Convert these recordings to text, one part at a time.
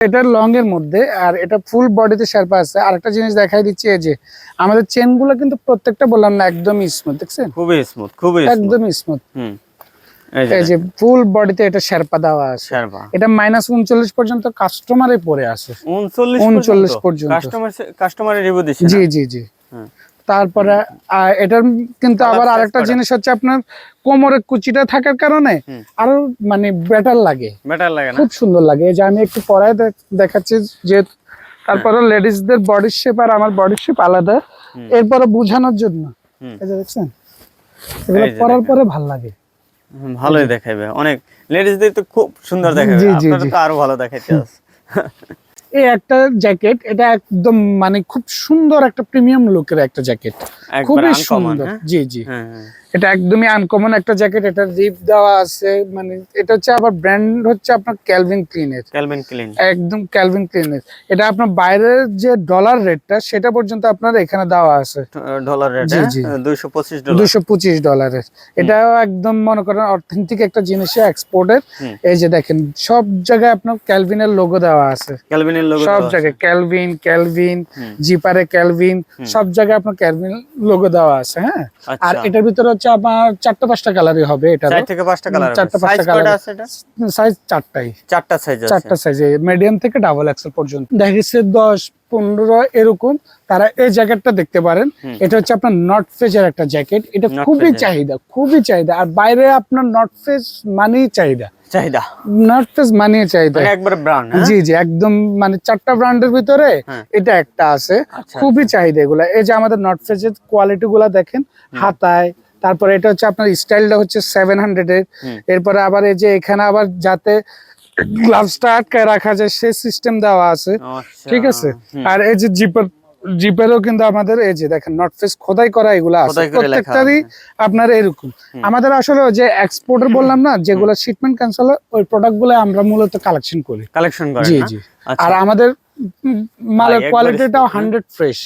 এটা লং এর মধ্যে আর এটা ফুল বডিতে শেরপা আছে। আর একটা জিনিস দেখাই দিচ্ছি এই যে আমাদের চেনগুলো কিন্তু প্রত্যেকটা বললাম না একদমই স্মুথ দেখছেন? খুবই স্মুথ খুবই। একদমই স্মুথ হুম। এই যে ফুল বডিতে এটা শেরপা দেওয়া আছে। এটা মাইনাস উনচল্লিশ পর্যন্ত কাস্টমারে পরে 39 39 পর্যন্ত। কাস্টমার কাস্টমারের রিভিউ দিচ্ছে জি জি জি। তারপরে এটার কিন্তু আবার আরেকটা জিনিস হচ্ছে আপনার কোমরের কুচিটা থাকার কারণে আরও মানে বেটার লাগে। বেটার লাগে খুব সুন্দর লাগে। এই যে আমি একটু পরায় দেখাচ্ছি যে তারপরে লেডিসদের বডি শেপ আর আমার বডি শেপ আলাদা। এরপরে বোঝানোর জন্য। এই যে দেখছেন? এগুলো পরার পরে ভালো লাগে। ভালোই দেখাবে অনেক লেডিসদের তো খুব সুন্দর দেখাবে। আপনারা তো আরও ভালো দেখাইতে আছে। এই একটা জ্যাকেট এটা একদম মানে খুব সুন্দর একটা প্রিমিয়াম লুকের একটা জ্যাকেট। খুবই সুন্দর। জি জি। হ্যাঁ হ্যাঁ। এটা একদমই আনকমন একটা জ্যাকেট এটা রিপ দেওয়া আছে মানে এটা হচ্ছে আবার ব্র্যান্ড হচ্ছে আপনার ক্যালভিন ক্লিনের ক্যালভিন ক্লিন একদম ক্যালভিন ক্লিনের এটা আপনার বাইরের যে ডলার রেটটা সেটা পর্যন্ত আপনার এখানে দেওয়া আছে। Dollar rate. দুইশো পঁচিশ ডলার দুশো পঁচিশ ডলারের এটাও একদম মনে করেন অথেন্টিক একটা জিনিস এক্সপোর্টের। এই যে দেখেন সব জায়গায় আপনার ক্যালভিনের লোগো দেওয়া আছে। ক্যালভিনের লোগো সব জায়গায় ক্যালভিন ক্যালভিন জিপারে ক্যালভিন সব জায়গায় আপনার ক্যালভিন লোগো দেওয়া আছে হ্যাঁ? আর আচ্ছা এটার ভিতরে হচ্ছে আমার চারটা পাঁচটা কালারই হবে এটা চার থেকে পাঁচটা কালার চারটা সাইজ পাঁচটা এটা? সাইজ চারটাই। চারটা সাইজ চারটা সাইজে মিডিয়াম থেকে ডাবল এক্সেল পর্যন্ত। দেখা গেছে দশ পনেরো এরকম। তারা এই জ্যাকেটটা দেখতে পারেন। এটা হচ্ছে আপনার নট ফেজের একটা জ্যাকেট এটা খুবই চাহিদা খুবই চাহিদা। আর বাইরে আপনার নট ফেজ মানেই চাহিদা। চাহিদা? চাহিদা। মানে একবার ব্রান্ড জি জি একদম মানে চারটা ব্র্যান্ডের ভিতরে হ্যাঁ। এটা একটা আছে। আচ্ছা, খুবই চাহিদা এগুলা। এই যে আমাদের কোয়ালিটি গুলা দেখেন হাতায় তারপরে এটা হচ্ছে আপনার স্টাইলটা হচ্ছে সেভেন হান্ড্রেড এর। এরপরে আবার এই যে এখানে আবার যাতে গ্লাভসটা আটকায় রাখা যায় সেই সিস্টেম দেওয়া আছে। ঠিক আছে? আর এই যে জিপার জিপেরও কিন্তু আমাদের এই যে দেখেন নট ফেস খোদাই করা এগুলো আছে। প্রত্যেকটারই আপনার এরকম। আমাদের আসলে যে এক্সপোর্টার বললাম না যেগুলো শিপমেন্ট ক্যান্সেল ওই প্রোডাক্টগুলো আমরা মূলত কালেকশন করি। কালেকশন করেন জি জি। আচ্ছা। আর আমাদের মালের কোয়ালিটিটাও smooth, হান্ড্রেড ফ্রেশ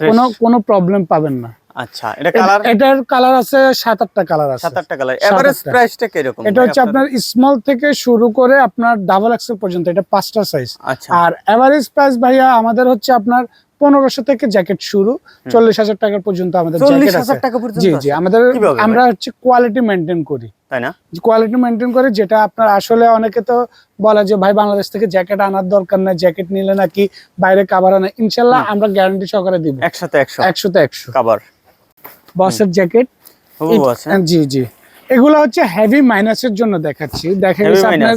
কোনো কোনো প্রবলেম পাবেন না। আচ্ছা এটা কালার এটার কালার আছে সাত আটটা কালার আছে। সাত আটটা কালার এভারেজ আটটা। প্রাইসটা কীরকম এটা হচ্ছে আপনার? স্মল থেকে শুরু করে আপনার ডাবল এক্সেল পর্যন্ত এটা পাঁচটা সাইজ আচ্ছা। আর এভারেজ প্রাইস ভাইয়া আমাদের হচ্ছে আপনার পনেরোশো থেকে জ্যাকেট শুরু চল্লিশ হাজার টাকা পর্যন্ত আমাদের জ্যাকেট আছে। জি জি আমাদের আমরা হচ্ছে কোয়ালিটি মেনটেন করি। তাই না? কোয়ালিটি মেনটেন করে যেটা আপনার আসলে অনেকে তো বলে যে ভাই বাংলাদেশ থেকে জ্যাকেট আনার দরকার নাই জ্যাকেট নিলে নাকি বাইরে কাবার আনা ইনশাল্লাহ আমরা গ্যারান্টি সহকারে দিব। একসাথে একশো। একশোতে একশো। কাবার বসের জ্যাকেট। জি জি। এগুলো হচ্ছে হেভি মাইনাসের জন্য দেখাচ্ছি। দেখা গেছে আপনার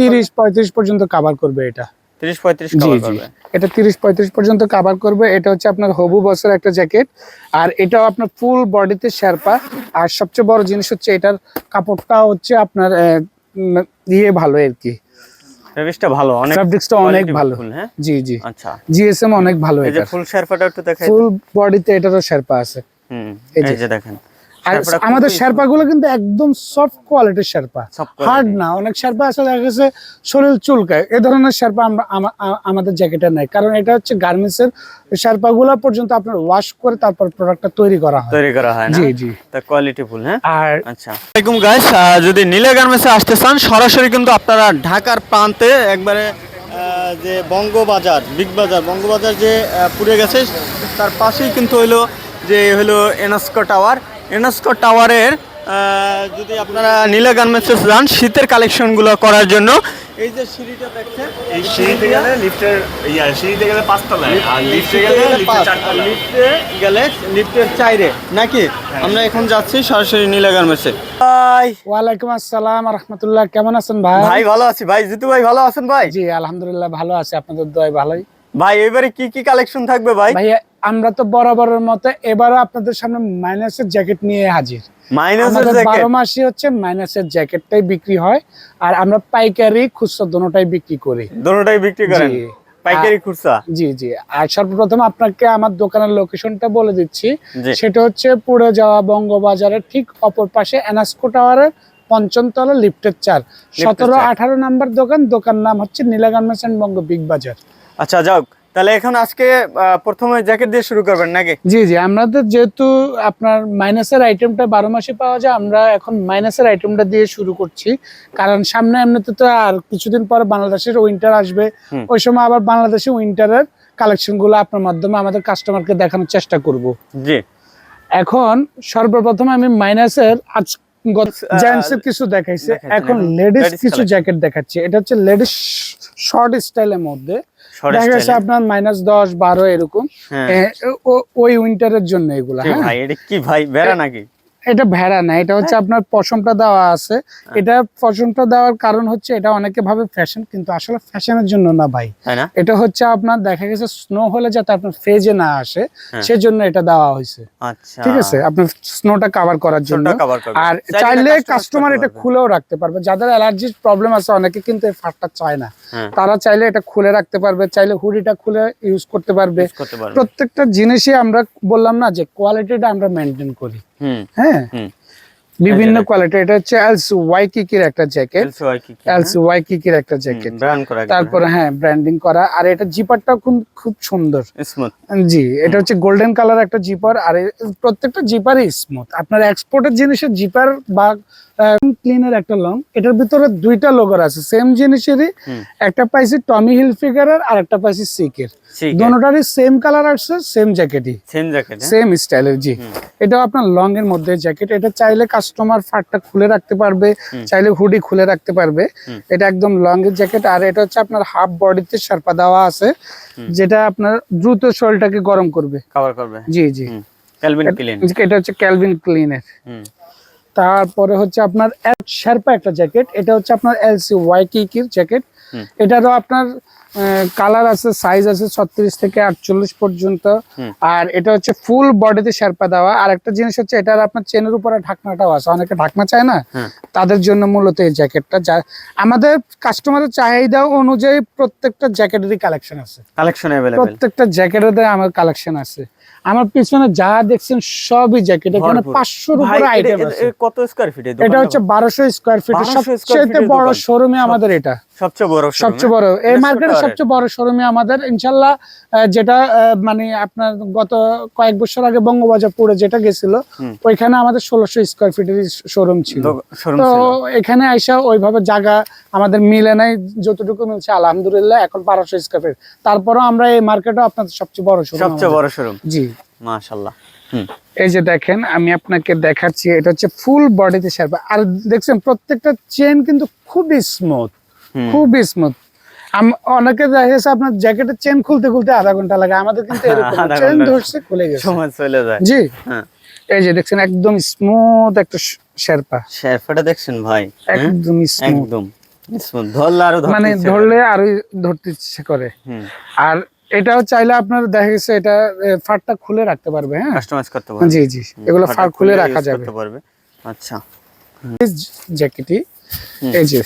তিরিশ পঁয়ত্রিশ পর্যন্ত কাভার করবে এটা। তিরিশ পঁয়ত্রিশ জি জি। করবে। এটা তিরিশ পঁয়ত্রিশ পর্যন্ত কাভার করবে। এটা হচ্ছে আপনার হবু বসের একটা জ্যাকেট আর এটাও আপনার ফুল বডিতে শেরপা। আর সবচেয়ে বড় জিনিস হচ্ছে এটার কাপড়টা হচ্ছে আপনার ইয়ে ভালো আর কি। ফেব্রিক্সটা ভালো অনেক ফ্যাব্রিক্সটা অনেক ভালো। হ্যাঁ? জি জি। আচ্ছা। জিএসএম অনেক ভালো এটা ফুল শেরপাটা একটু দেখাই ফুল বডিতে এটারও শেরপা আছে। হুম এই যে। দেখেন। আমাদের শেরপা গুলো কিন্তু একদম সফট কোয়ালিটির শেরপা। হার্ড না অনেক শেরপা আছে দেখা গেছে শরীর চুলকায়। এ ধরনের শেরপা আমরা আমাদের জ্যাকেটে নাই। কারণ এটা হচ্ছে গার্মেন্টস এর শেরপা গুলা পর্যন্ত আপনার ওয়াশ করে তারপর প্রোডাক্টটা তৈরি করা হয়। তৈরি করা হয় জি জি। তা কোয়ালিটি ফুল হ্যাঁ? আর আচ্ছা। আসসালামাইকুম গাইস যদি নীলা গার্মেন্টসে আসতে চান সরাসরি কিন্তু আপনারা ঢাকার প্রান্তে একবারে যে বঙ্গবাজার বিগ বাজার বঙ্গবাজার যে পুড়ে গেছে তার পাশেই কিন্তু হইল যে হলো এনস্কো টাওয়ার। এনস্কো টাওয়ারের যদি আপনারা নীলা গার্মেন্টসে যান শীতের কালেকশনগুলো করার জন্য। এই যে সিঁড়িটা দেখছেন এই সিঁড়িতে গেলে লিফটের ইয়া সিঁড়িতে গেলে পাঁচতলায় আর লিফটে গেলে লিফটে গেলে লিফটের চাইরে নাকি? আমরা এখন যাচ্ছি সরাসরি নীলা গার্মেন্টসে ভাই। ওয়ালাইকুম আসসালাম রহমতুল্লাহ কেমন আছেন ভাই? ভাই ভালো আছি। ভাই জিতু ভাই ভালো আছেন ভাই? জি আলহামদুলিল্লাহ ভালো আছে। আপনাদের দয় ভালোই। ভাই এবারে কি কি কালেকশন থাকবে ভাই? ভাইয়া আমরা তো বরাবরের মতো এবারও আপনাদের সামনে মাইনাসের জ্যাকেট নিয়ে হাজির। মাইনাসের জ্যাকেট বারো মাসই হচ্ছে মাইনাসের জ্যাকেটটাই বিক্রি হয় আর আমরা পাইকারি খুচরা দোনোটাই বিক্রি করি। দোনোটাই বিক্রি করেন? জি। পাইকারি খুচরা? জি জি। আর সর্বপ্রথম আপনাকে আমার দোকানের লোকেশনটা বলে দিচ্ছি। সেটা হচ্ছে পুড়ে যাওয়া বঙ্গবাজারের ঠিক অপর পাশে এনাস্কো টাওয়ারের পঞ্চম তলা লিফটের চার সতেরো আঠারো নাম্বার দোকান দোকান নাম হচ্ছে Nila garments and Banga big bazaar. আচ্ছা যাও তাহলে এখন আজকে প্রথমে জ্যাকেট দিয়ে শুরু করবেন নাকি? জি জি আমাদের যেহেতু আপনার মাইনাসের আইটেমটা বারো মাসে পাওয়া যায় আমরা এখন মাইনাসের আইটেমটা দিয়ে শুরু করছি। কারণ সামনে এমনিতে তো আর কিছুদিন পর বাংলাদেশের উইন্টার আসবে। ওই সময় আবার বাংলাদেশে উইন্টারের কালেকশনগুলো আপনার মাধ্যমে আমাদের কাস্টমারকে দেখানোর চেষ্টা করব। জি। এখন সর্বপ্রথম আমি মাইনাসের আজ জেন্টসের কিছু দেখাইছি। এখন লেডিস কিছু জ্যাকেট দেখাচ্ছি। এটা হচ্ছে লেডিস শর্ট স্টাইলের মধ্যে। দেখা গেছে আপনার মাইনাস দশ বারো এরকম। হ্যাঁ। ওই উইন্টারের জন্য এগুলা হ্যাঁ? ভাই এটা কি ভাই বেড়া নাকি? এটা ভেড়া না এটা হচ্ছে আপনার পশমটা দেওয়া আছে। এটা পশমটা দেওয়ার কারণ হচ্ছে এটা অনেকে ভাবে ফ্যাশন কিন্তু আসলে ফ্যাশনের জন্য না ভাই। এটা হচ্ছে আপনার দেখা গেছে স্নো হলে যাতে আপনার ফেজে না আসে হ্যাঁ। সেজন্য এটা দেওয়া হয়েছে। আচ্ছা। ঠিক আছে? আপনার স্নোটা কভার করার জন্য। আর চাইলে কাস্টমার এটা খুলেও রাখতে পারবে। যাদের অ্যালার্জির প্রবলেম আছে অনেকে কিন্তু এই ফাটটা চায় না। হ্যাঁ। তারা চাইলে এটা খুলে রাখতে পারবে চাইলে হুডিটা খুলে ইউজ করতে পারবে। প্রত্যেকটা জিনিসই আমরা বললাম না যে কোয়ালিটিটা আমরা মেনটেন করি। হ্যাঁ। বিভিন্ন কোয়ালিটি এটা হচ্ছে এলস ওয়াই কিকির একটা জ্যাকেট এলসি ওয়াই কিকির একটা জ্যাকেট তারপরে হ্যাঁ। ব্র্যান্ডিং করা। আর এটা জিপারটাও খুব খুব সুন্দর। স্মুথ জি এটা হচ্ছে গোল্ডেন কালার একটা জিপার আর প্রত্যেকটা জিপারই স্মুথ আপনার এক্সপোর্টের জিনিসের জিপার বা ক্লিনের একটা লং এটার ভিতরে দুইটা লোগোর আছে। সেম জিনিসেরই একটা পাইছি টমি হিল ফিগারের আর একটা পাইছি সিকের দোনোটারই সেম কালার আসছে সেম জ্যাকেটই সেম জ্যাকেট সেম স্টাইলের জি। এটাও আপনার লং এর মধ্যে জ্যাকেট এটা চাইলে কাস্টমার ফাটটা খুলে রাখতে পারবে চাইলে হুডি খুলে রাখতে পারবে। এটা একদম লং এর জ্যাকেট আর এটা হচ্ছে আপনার হাফ বডিতে শার্পা দেওয়া আছে যেটা আপনার দ্রুত শরীরটাকে গরম করবে। কভার করবে। জি জি। ক্যালভিন ক্লিন এটা হচ্ছে ক্যালভিন ক্লিনের তারপরে হচ্ছে আপনার শার্পা একটা জ্যাকেট এটা হচ্ছে আপনার এলসি ওয়াই কিকির জ্যাকেট। এটারও আপনার কালার আছে সাইজ আছে ছত্রিশ থেকে আটচল্লিশ পর্যন্ত। আর এটা হচ্ছে ফুল বডিতে শেরপা দেওয়া। আর একটা জিনিস হচ্ছে এটার আপনার চেনের উপরে ঢাকনাটাও আছে। অনেকে ঢাকনা চায় না? তাদের জন্য মূলত এই জ্যাকেটটা যা আমাদের কাস্টমারের চাহিদা অনুযায়ী প্রত্যেকটা জ্যাকেটেরই কালেকশন আছে। কালেকশন প্রত্যেকটা জ্যাকেটের আমার কালেকশন আছে। আমার পিছনে যা দেখছেন সবই জ্যাকেট এখানে পাঁচশোর উপরে আইটেম আছে। কত স্কয়ার ফিট এটা হচ্ছে বারোশো স্কয়ার ফিট সবচেয়ে বড় শোরুমে আমাদের এটা। সবচেয়ে বড় সবচেয়ে বড়। এই মার্কেটে সবচেয়ে বড় শোরুমে আমাদের ইনশাল্লাহ যেটা মানে আপনার গত কয়েক বছর আগে বঙ্গবাজার পড়ে যেটা গেছিল ওইখানে আমাদের ষোলোশো স্কোয়ার ফিটের শোরুম ছিল। তো এখানে আইসা ওইভাবে জায়গা আমাদের মিলে নাই যতটুকু মিলছে আলহামদুলিল্লাহ এখন বারোশো স্কোয়ার ফিট তারপরও আমরা এই মার্কেটে আপনাদের সবচেয়ে বড় শোরুম সবচেয়ে বড় শোরুম? জি। মাশাআল্লাহ। হুম। এই যে দেখেন আমি আপনাকে দেখাচ্ছি এটা হচ্ছে ফুল বডিতে শার্প আর দেখছেন প্রত্যেকটা চেন কিন্তু খুবই স্মুথ খুবই স্মুথ অনেকে দেখা গেছে আপনার জ্যাকেটের চেন খুলতে খুলতে আধা ঘণ্টা লাগে। আমাদের কিন্তু এরকম চেন ধরছে খুলে গেছে। সময় চলে যায়। জি। হ্যাঁ। এই যে দেখছেন একদম স্মুথ একটা শেরপা। শেরফাটা দেখছেন ভাই? হ্যাঁ? একদম একদম মানে। ধরলে আরও ধরতে ইচ্ছে করে। আর এটাও চাইলে আপনার দেখা গেছে এটা ফারটা খুলে রাখতে পারবে হ্যাঁ? কাস্টমাইজ করতে পারবে। জি জি। এগুলো ফাটা ফার খুলে রাখা যাবে। করতে পারবে। আচ্ছা। জ্যাকেটই এই যে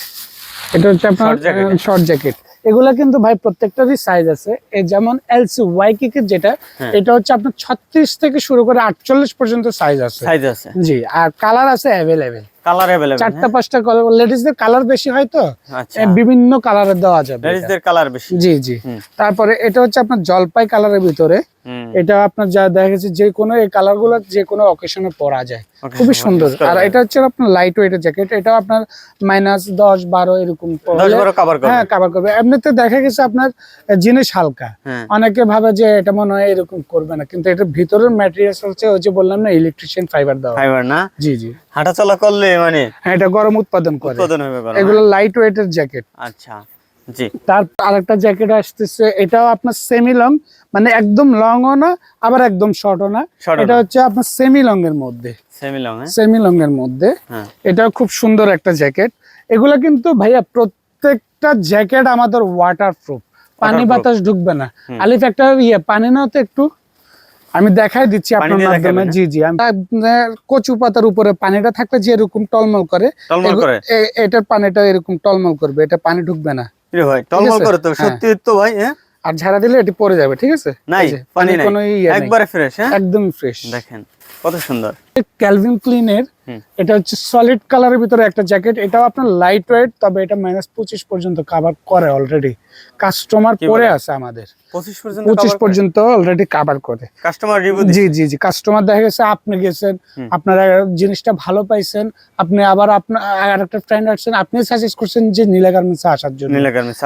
এটা হচ্ছে আপনার? শর্ট জ্যাকেট এগুলা কিন্তু ভাই প্রত্যেকটারই সাইজ আছে এই যেমন এলসি ওয়াই কিকের যেটা হ্যাঁ। এটা হচ্ছে আপনার ছত্রিশ থেকে শুরু করে আটচল্লিশ পর্যন্ত সাইজ আছে সাইজ আছে জি আর কালার আছে অ্যাভেলেবেল কালার अवेलेबल চারটা পাঁচটা কালার লেডিসদের কালার বেশি হয় তো আচ্ছা এ, বিভিন্ন কালারের দেওয়া যাবে এটা। লেডিসদের কালার বেশি জি জি হুম। তারপরে এটা হচ্ছে আপনার জলপাই কালারের ভিতরে হুম এটা আপনার যা দেখা গেছে যে কোনো এই কালারগুলো যে কোনো অকেশনে পরা যায়। খুবই সুন্দর। আর এটা হচ্ছে আপনার লাইট ওয়েটের জ্যাকেট এটা আপনার মাইনাস দশ বারো এরকম হ্যাঁ কাভার করবে। এমনিতে দেখা গেছে আপনার জিনিস হালকা। হ্যাঁ। অনেকে ভাবে যে এটা মনে হয় এরকম করবে না। কিন্তু এটা ভিতরের ম্যাটেরিয়াল হচ্ছে ওই যে বললাম না ইলেকট্রিশিয়ান ফাইবার দেওয়া। ফাইবার না? জি জি। হাঁটাচলা করলে মানে হ্যাঁ এটা গরম উৎপাদন করে। উৎপাদন হবে গরম। এগুলো লাইট ওয়েটের জ্যাকেট আচ্ছা জি। তার আরেকটা জ্যাকেট আসতেছে। এটাও আপনার সেমি লং মানে একদম লংও না আবার একদম শর্টও না। এটা হচ্ছে আপনার সেমি লং এর মধ্যে। সেমি লং হ্যাঁ? সেমি লং এর মধ্যে। এটা খুব সুন্দর একটা জ্যাকেট এগুলো কিন্তু ভাইয়া প্রত্যেকটা জ্যাকেট আমাদের ওয়াটার প্রুফ পানি বাতাস ঢুকবে না। আলিফ একটা ইয়ে পানি নাও তো একটু। আমি দেখাই দিচ্ছি আপনার মাধ্যমে। জি জি আমি কচু পাতার উপরে পানিটা থাকলে যে এরকম টলমল করে এটার পানিটা এরকম টলমল করবে এটা পানি ঢুকবে না। ভাই টলমল করে তো হ্যাঁ। সত্যি তো ভাই হ্যাঁ? আর ঝাড়া দিলে এটি পরে যাবে ঠিক আছে? নাই পানি নাই। কোনো ইয়ে একবারে ফ্রেশ হ্যাঁ? একদম ফ্রেশ দেখেন কত সুন্দর। ক্যালভিন ক্লিনের। এটা হচ্ছে সলিড কালারের ভিতরে একটা জ্যাকেট এটাও আপনার লাইট ওয়েট তবে এটা মাইনাস পঁচিশ পর্যন্ত কাভার করে অলরেডি কাস্টমার পরে আছে আমাদের। পঁচিশ পর্যন্ত অলরেডি কাভার করে? কাস্টমার জি জি জি। কাস্টমার দেখা গেছে আপনি গেছেন। আপনারা জিনিসটা ভালো পাইছেন আপনি আবার আপনার আর একটা ফ্রেন্ড আসছেন আপনি সাজেস্ট করছেন যে নীলা গার্মেন্টস আসার জন্য। নীলা গার্মেন্টস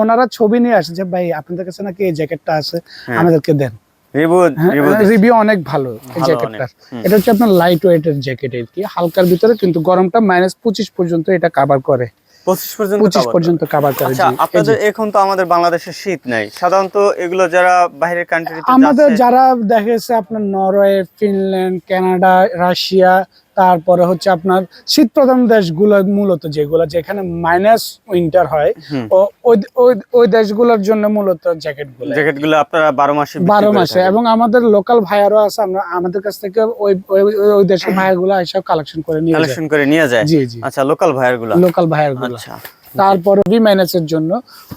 ওনারা ছবি নিয়ে আসে যে ভাই আপনাদের কাছে নাকি এই জ্যাকেটটা আছে হ্যাঁ। আমাদেরকে দেন। রিভিউ রিভিউ রিভিউ অনেক ভালো এই জ্যাকেটটার এটা হচ্ছে আপনার লাইট ওয়েটের জ্যাকেট আর কি হালকার ভিতরে কিন্তু গরমটা মাইনাস পঁচিশ পর্যন্ত এটা কাভার করে। পঁচিশ পর্যন্ত পঁচিশ পর্যন্ত কাভার করে আচ্ছা। আপনাদের এখন তো আমাদের বাংলাদেশে শীত নাই। সাধারণত এগুলো যারা বাইরের কান্ট্রি আমাদের যারা দেখা গেছে আপনার নরওয়ে ফিনল্যান্ড কানাডা রাশিয়া তারপরে হচ্ছে আপনার শীত প্রধান দেশগুলো মূলত যেগুলো যেখানে মাইনাস উইন্টার হয় ও ওই- দেশগুলোর জন্য মূলত জ্যাকেটগুলো জ্যাকেটগুলো আপনারা বারো মাসে বারো মাসে এবং আমাদের লোকাল ভাইয়ারও আছে আমরা আমাদের কাছ থেকে ওই ওই- দেশের ভাইয়াগুলো এসব কালেকশন করে নিয়ে যায়। কালেকশন করে নিয়ে যায়। জি জি। আচ্ছা লোকাল ভাইয়ারগুলো লোকাল ভাইয়ারগুলো আচ্ছা। তারপরে ভি মাইনাসের জন্য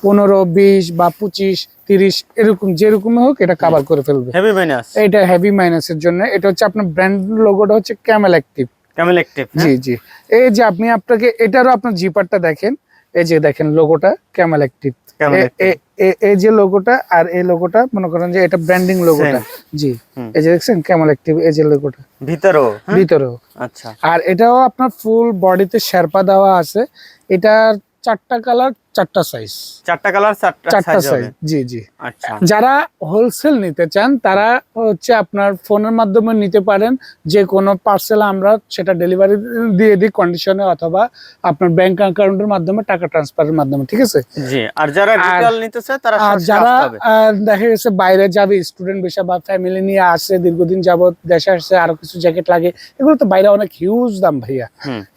পনেরো বিশ বা পঁচিশ তিরিশ এরকম যেরকম হোক এটা কাভার করে ফেলবে। হেভি মাইনাস এটা হেভি মাইনাসের জন্য। এটা হচ্ছে আপনার ব্র্যান্ড লোগোটা হচ্ছে ক্যামেল অ্যাক্টিভ ক্যামেল অ্যাক্টিভ জি জি। এই যে আপনি আপনাকে এটারও আপনার জিপারটা দেখেন। এই যে দেখেন লোগোটা ক্যামেল অ্যাক্টিভ এই যে লোগোটা আর এই লোগোটা মনে করেন যে এটা ব্র্যান্ডিং লোগোটা জি। এই যে দেখছেন ক্যামেল অ্যাক্টিভ এই যে লোগোটা ভিতরেও হ্যাঁ? ভিতরেও। আচ্ছা। আর এটাও আপনার ফুল বডিতে শেরপা দেওয়া আছে। এটার চারটা কালার চারটা সাইজ চারটা কালার চারটা সাইজ জি জি। আচ্ছা। যারা হোলসেল নিতে চান তারা হচ্ছে আপনার ফোনের মাধ্যমে নিতে পারেন। যে কোনো পার্সেল আমরা সেটা ডেলিভারি দিয়ে দিই কন্ডিশনে অথবা আপনার ব্যাংক অ্যাকাউন্টের মাধ্যমে টাকা ট্রান্সফারের মাধ্যমে ঠিক আছে? জি আর যারা রিটেল নিতে চায় তারা যারা আসতে হবে। আহ, দেখা গেছে বাইরে যাবে স্টুডেন্ট বিষয় বা ফ্যামিলি নিয়ে আসে দীর্ঘদিন যাবত দেশে আসছে আরও কিছু জ্যাকেট লাগে এগুলো তো বাইরে অনেক হিউজ দাম ভাইয়া।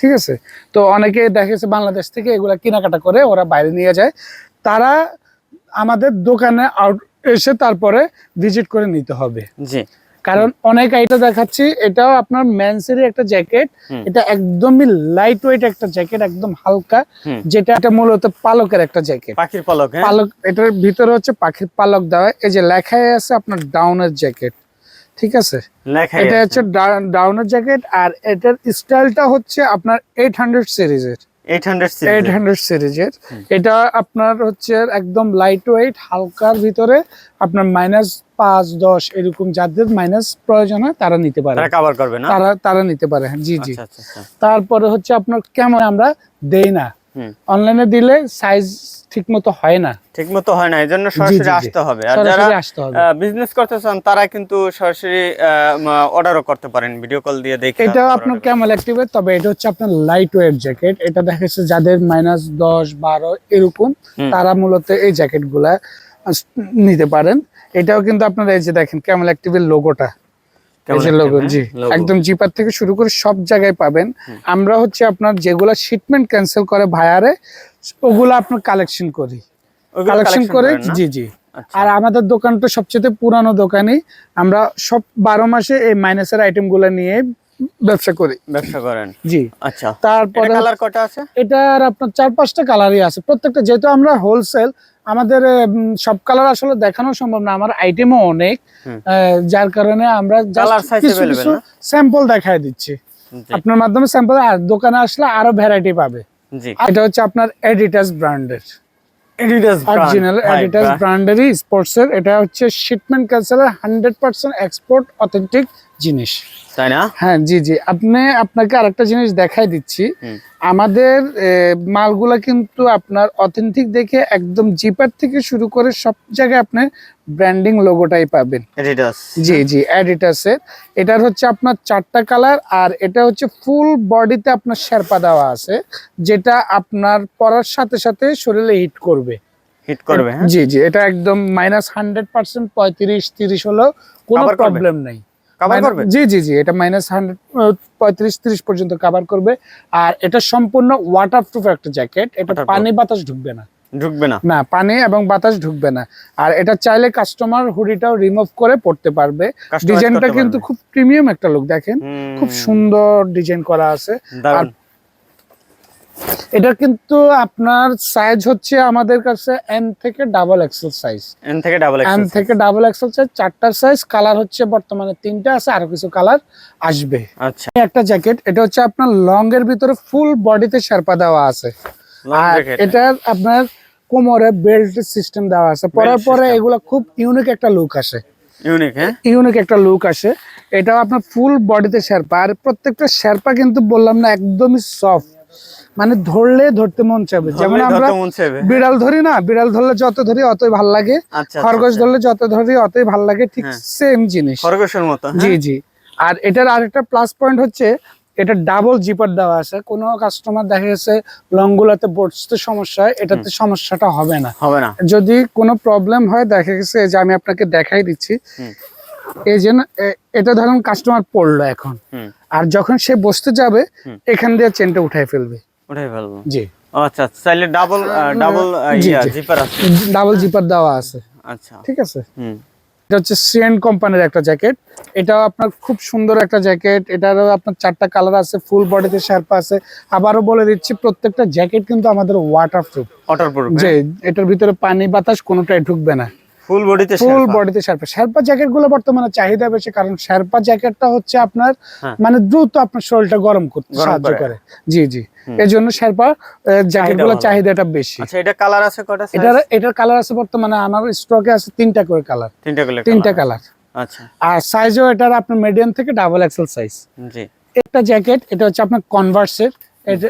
ঠিক আছে? তো অনেকে দেখা গেছে বাংলাদেশ থেকে এগুলা কেনাকাটা করে ওরা বাইরে নিয়ে যায় তারা আমাদের দোকানে আউট এসে তারপরে ভিজিট করে নিতে হবে। জি। কারণ অনেক আইটা দেখাচ্ছি এটাও আপনার ম্যানসেরই একটা জ্যাকেট এটা একদমই লাইট ওয়েট একটা জ্যাকেট একদম হালকা যেটা এটা মূলত পালকের একটা জ্যাকেট। পাখির পলক হ্যাঁ? পালক এটার ভিতরে হচ্ছে পাখির পালক দেওয়া এই যে লেখায় আছে আপনার ডাউনের জ্যাকেট ঠিক আছে? এটা হচ্ছে ডাউনের জ্যাকেট আর এটার স্টাইলটা হচ্ছে আপনার এইট হান্ড্রেড সিরিজের এইট হান্ড্রেড এইট হান্ড্রেড সিরিজের এটা আপনার হচ্ছে একদম লাইট ওয়েট হালকার ভিতরে আপনার মাইনাস পাঁচ দশ এরকম যাদের মাইনাস প্রয়োজন হয় তারা নিতে পারে। তারা তারা নিতে পারে হ্যাঁ, জি জি। আচ্ছা আচ্ছা আচ্ছা। তারপরে হচ্ছে আপনার কেমন আমরা দেই না। অনলাইনে দিলে সাইজ ঠিক মতো হয় না। ঠিক মতো হয় না এই জন্য সরাসরি আসতে হবে। আর যারা বিজনেস করতে চান তারা কিন্তু সরাসরি অর্ডারও করতে পারেন ভিডিও কল দিয়ে দেখে এটাও আপনার ক্যামেল অ্যাক্টিভের তবে এটা হচ্ছে আপনার লাইট ওয়েট জ্যাকেট এটা দেখা যাচ্ছে যাদের মাইনাস দশ বারো এরকম তারা মূলত এই জ্যাকেটগুলা নিতে পারেন। এটাও কিন্তু আপনার এই যে দেখেন ক্যামেল অ্যাক্টিভের লোগোটা এই যে লোগো জি। একদম জিপার থেকে শুরু করে সব জায়গায় পাবেন। আমরা হচ্ছে আপনার যেগুলা শিপমেন্ট ক্যান্সেল করে ভায়ারে ওগুলা আপনার কালেকশন করি। কালেকশন করে জি জি। আচ্ছা। আর আমাদের দোকানটা সবচেয়ে পুরানো দোকানই। আমরা সব বারো মাসে এই মাইনাসের আইটেমগুলা নিয়ে ব্যবসা করি। ব্যবসা করেন? জি। আচ্ছা। তারপরে কালার কটা আছে? এটার আপনার চার পাঁচটা কালারই আছে। প্রত্যেকটা যেহেতু আমরা হোলসেল আমাদের সব কালার আসলে দেখানো সম্ভব না। আমার আইটেমও অনেক। যার কারণে আমরা available না? স্যাম্পল দেখায় দিচ্ছি। আপনার মাধ্যমে স্যাম্পল আর দোকানে আসলে আরও ভ্যারাইটি পাবে। এটা হচ্ছে আপনার এডিটাস ব্র্যান্ডের অরিজিনাল এডিটাস ব্র্যান্ডেরই স্পোর্টস এর এটা হচ্ছে শিপমেন্ট ক্যান্সেলের হান্ড্রেড পার্সেন্ট এক্সপোর্ট অথেন্টিক জিনিস। তাই না? হ্যাঁ জি জি। আপনি আপনাকে আরেকটা জিনিস দেখাই দিচ্ছি। আমাদের মালগুলা কিন্তু আপনার অথেন্টিক দেখে একদম জিপার থেকে শুরু করে সব জায়গায় আপনি ব্র্যান্ডিং লোগোটাই পাবেন। জি জি অ্যাডিটাসের এটার হচ্ছে আপনার চারটা কালার আর এটা হচ্ছে ফুল বডিতে আপনার শেরপা দেওয়া আছে যেটা আপনার পরার সাথে সাথে শরীরে হিট করবে। হিট করবে হ্যাঁ? জি জি এটা একদম মাইনাস হান্ড্রেড পার্সেন্ট পঁয়ত্রিশ তিরিশ হলেও কোনো প্রবলেম নেই। কভার করবে? জি জি জি এটা মাইনাস হান্ড্রেড পঁয়ত্রিশ তিরিশ পর্যন্ত কভার করবে। আর এটা সম্পূর্ণ ওয়াটার প্রুফ একটা জ্যাকেট এটা পানি বাতাস ঢুকবে না। ঢুকবে না। না পানি এবং বাতাস ঢুকবে না। আর এটা চাইলে কাস্টমার হুডিটাও রিমুভ করে পড়তে পারবে। ডিজাইনটা কিন্তু খুব প্রিমিয়াম একটা লুক দেখেন? খুব সুন্দর ডিজাইন করা আছে। দারুণ। এটা কিন্তু আপনার সাইজ হচ্ছে আমাদের কাছে এম থেকে ডাবল এক্সেল সাইজ এন থেকে ডাবল এম থেকে ডাবল এক্সেল সাইজ চারটা সাইজ কালার হচ্ছে বর্তমানে তিনটা আছে আরও কিছু কালার আসবে। আচ্ছা। একটা জ্যাকেট এটা হচ্ছে আপনার লং এর ভিতরে ফুল বডিতে শেরপা দেওয়া আছে। আর। এটা আপনার কোমরে বেল্ট সিস্টেম দেওয়া আছে। পরার পরে system। এগুলো খুব ইউনিক একটা লুক আসে। ইউনিক হ্যাঁ? ইউনিক একটা লুক আসে। এটাও আপনার ফুল বডিতে শেরপা। আর প্রত্যেকটা শেরপা কিন্তু বললাম না একদমই সফট মানে ধরলে ধরতে মন চাবে যেমন আমরা। বিড়াল ধরি না বিড়াল ধরলে যত ধরি অতই ভালো লাগে। আচ্ছা, খরগোশ আচ্ছা। ধরলে যত ধরি অতই ভালো লাগে ঠিক হ্যাঁ। সেম জিনিস। খরগোশের মতো হ্যাঁ? জি জি। আর এটার আরেকটা প্লাস পয়েন্ট হচ্ছে এটা ডাবল জিপার দেওয়া আছে। কোনো কাস্টমার দেখা গেছে লং গুলাতে বসতে সমস্যা হয় এটাতে সমস্যাটা হবে না। হবে না। যদি কোনো প্রবলেম হয় দেখা গেছে যে আমি আপনাকে দেখাই দিচ্ছি। এই যে এটা ধরুন কাস্টমার পড়ল এখন। আর যখন সে বসতে যাবে এখান দিয়ে চেনটা উঠাই ফেলবে। ওটাই ফেলব জি। আচ্ছা চাইলে ডাবল ডাবল ইয়া জিপার আছে। ডাবল জিপার দেওয়া আছে। আচ্ছা। ঠিক আছে? হুম। এটা হচ্ছে সিএন কোম্পানির একটা জ্যাকেট এটাও আপনার খুব সুন্দর একটা জ্যাকেট এটারও আপনার চারটা কালার আছে ফুল বডিতে শার্পা আছে। আবারও বলে দিচ্ছি প্রত্যেকটা জ্যাকেট কিন্তু আমাদের ওয়াটার প্রুফ ওয়াটার প্রুফ যে এটার ভিতরে পানি বাতাস কোনোটাই ঢুকবে না। ফুল বডিতে ফুল বডিতে শার্পা শার্পা বর্তমানে চাহিদা বেশি কারণ শার্পা জ্যাকেটটা হচ্ছে আপনার হ্যাঁ। মানে দ্রুত আপনার শরীরটা গরম করতে সাহায্য করে। জি জি। জন্য শার্পা চাহিদাটা বেশি। আচ্ছা এটা কালার আছে কয়টা size? এটার এটার কালার আছে বর্তমানে আমার স্টকে আছে তিনটা করে কালার তিনটা করে তিনটা কালার আচ্ছা। আর সাইজও এটার আপনার মিডিয়াম থেকে ডাবল এক্সেল সাইজ জি। একটা জ্যাকেট এটা হচ্ছে আপনার কনভার্সের এটা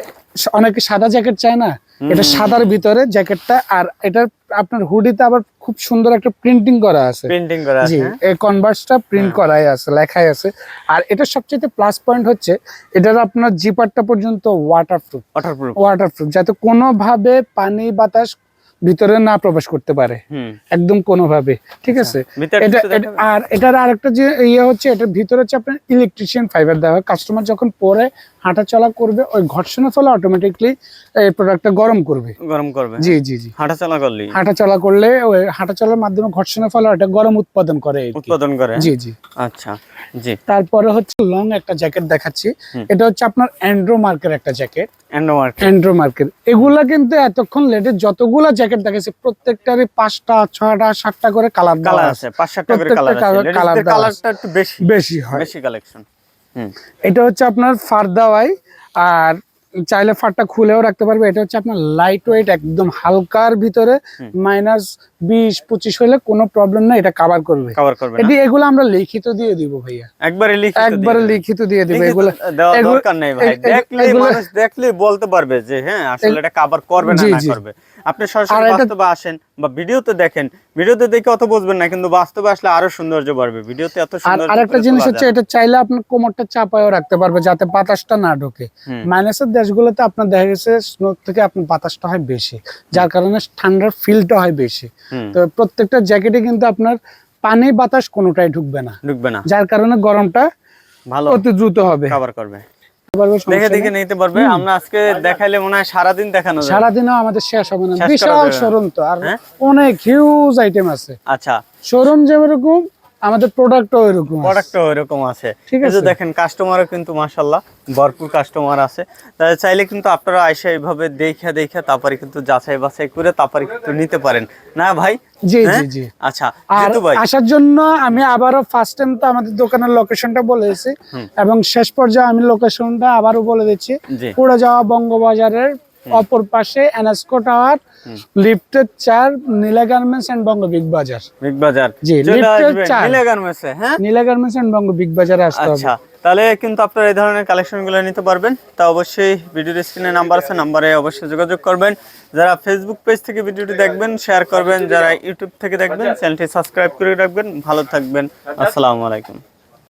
অনেকে সাদা জ্যাকেট চায় না? এটা সাদার ভিতরে জ্যাকেটটা আর এটার আপনার হুডিতে আবার খুব সুন্দর একটা প্রিন্টিং করা আছে। পেন্টিং করা আছে হ্যাঁ? এই কনভার্সটা প্রিন্ট করাই আছে লেখাই আছে। আর এটা সবচেয়ে প্লাস পয়েন্ট হচ্ছে এটার আপনার জিপারটা পর্যন্ত ওয়াটারপ্রুফ ওয়াটার প্রুফ ওয়াটারপ্রুফ যাতে কোনোভাবে পানি বাতাস ভিতরে না প্রবেশ করতে পারে। একদম কোনোভাবে ঠিক আছে? এটা এটা- আর এটার আরেকটা যে ইয়ে হচ্ছে এটার ভিতরে হচ্ছে আপনার ইলেকট্রিশিয়ান ফাইবার দেওয়া হয়। কাস্টমার যখন পরে হাঁটা চলা করবে ওই ঘর্ষণের ফলে অটোমেটিকলি এই প্রোডাক্টটা গরম করবে। গরম করবে। জি জি জি। হাঁটা চলা করলি হাঁটা চলা করলে ওই হাঁটা চলার মাধ্যমে ঘর্ষণের ফলে ওটা গরম উৎপাদন করে উৎপাদন করে। জি জি। আচ্ছা জি। তারপরে হচ্ছে লং একটা জ্যাকেট দেখাচ্ছি। এটা হচ্ছে আপনার অ্যান্ড্রো মার্কের একটা জ্যাকেট অ্যান্ড্রো মার্কের এগুলা কিন্তু এতক্ষণ লেটে যতগুলা জ্যাকেট দেখেছি প্রত্যেকটারই পাঁচটা ছয়টা সাতটা করে কালার কালার আছে। পাঁচ সাতটা করে কালার আছে। কালারটা একটু বেশি। বেশি হয়। বেশি কালেকশন এটা হচ্ছে আপনার ফার দাওয়াই আর চাইলে ফারটা খুলেও রাখতে পারবে। এটা হচ্ছে আপনার লাইট ওয়েট একদম হালকার ভিতরে মাইনাস বিশ পঁচিশ হলে কোনো প্রবলেম না এটা কাভার করবে। কভার করবে এটি এগুলো আমরা লিখিত দিয়ে দিব ভাইয়া। একবারে একবারে লিখিত দিয়ে দিব। এগুলো দরকার নেই ভাই। দেখলে মানুষ দেখলে বলতে পারবে যে হ্যাঁ আসলে এটা কভার করবে না না করবে। আপনি আর সরাসরি বাস্তবে আসেন বা ভিডিওতে দেখেন ভিডিওতে দেখে অত বুঝবেন না কিন্তু বাস্তবে আসলে আরও সৌন্দর্য বাড়বে। ভিডিওতে এত আর সুন্দর আরেকটা জিনিস হচ্ছে এটা চাইলে আপনার কোমরটা চাপায়ও রাখতে পারবে যাতে বাতাসটা না ঢোকে। মাইনাসের দেশগুলোতে আপনার দেখা গেছে স্নো থেকে আপনার বাতাসটা হয় বেশি। যার কারণে ঠান্ডার ফিলটা হয় বেশি। তো প্রত্যেকটা জ্যাকেটে কিন্তু আপনার পানি বাতাস কোনোটাই ঢুকবে না। ঢুকবে না। যার কারণে গরমটা ভালো অতি দ্রুত হবে। কভার করবে। দেখে দেখে নিতে পারবে। আমরা আজকে দেখাইলে মনে হয় সারাদিন দেখানো যাবে। সারাদিনও আমাদের শেষ হবে না। বিশাল শোরুম তো আর হ্যাঁ? অনেক হিউজ আইটেম আছে। আচ্ছা। শোরুম যেরকম আমাদের প্রোডাক্টও এরকম। প্রোডাক্টও এরকম আছে। ঠিক আছে। দেখেন কাস্টমারও কিন্তু মাশাল্লাহ ভরপুর কাস্টমার আছে। চাইলে কিন্তু আপনারা আইসা এইভাবে দেখে দেখে তারপরে কিন্তু যাচাই বাছাই করে তারপরে কিন্তু নিতে পারেন। না ভাই? জি? জি জি। আচ্ছা আর আসার জন্য আমি আবারও ফার্স্ট টাইম তো আমাদের দোকানের লোকেশনটা বলে দিচ্ছি এবং শেষ পর্যায়ে আমি লোকেশনটা আবারও বলে দিচ্ছি। জি। পুরো যাওয়া বঙ্গবাজারের অপর পাশে এনএসকো টাওয়ার লিফটের চার Nila garments and Banga big bazaar big bazaar জি, লিফটের চার। নীলা গার্মেন্টসে হ্যাঁ? Nila garments and Banga big বাজারে আসতে হবে। আচ্ছা তাহলে কিন্তু আপনারা এই ধরনের কালেকশনগুলো নিতে পারবেন। তা অবশ্যই ভিডিওর স্ক্রিনে নাম্বার আছে নাম্বারে অবশ্যই যোগাযোগ করবেন। যারা ফেসবুক পেজ থেকে ভিডিওটি দেখবেন শেয়ার করবেন। যারা ইউটিউব থেকে দেখবেন চ্যানেলটি সাবস্ক্রাইব করে রাখবেন। ভালো থাকবেন। আসসালামু আলাইকুম।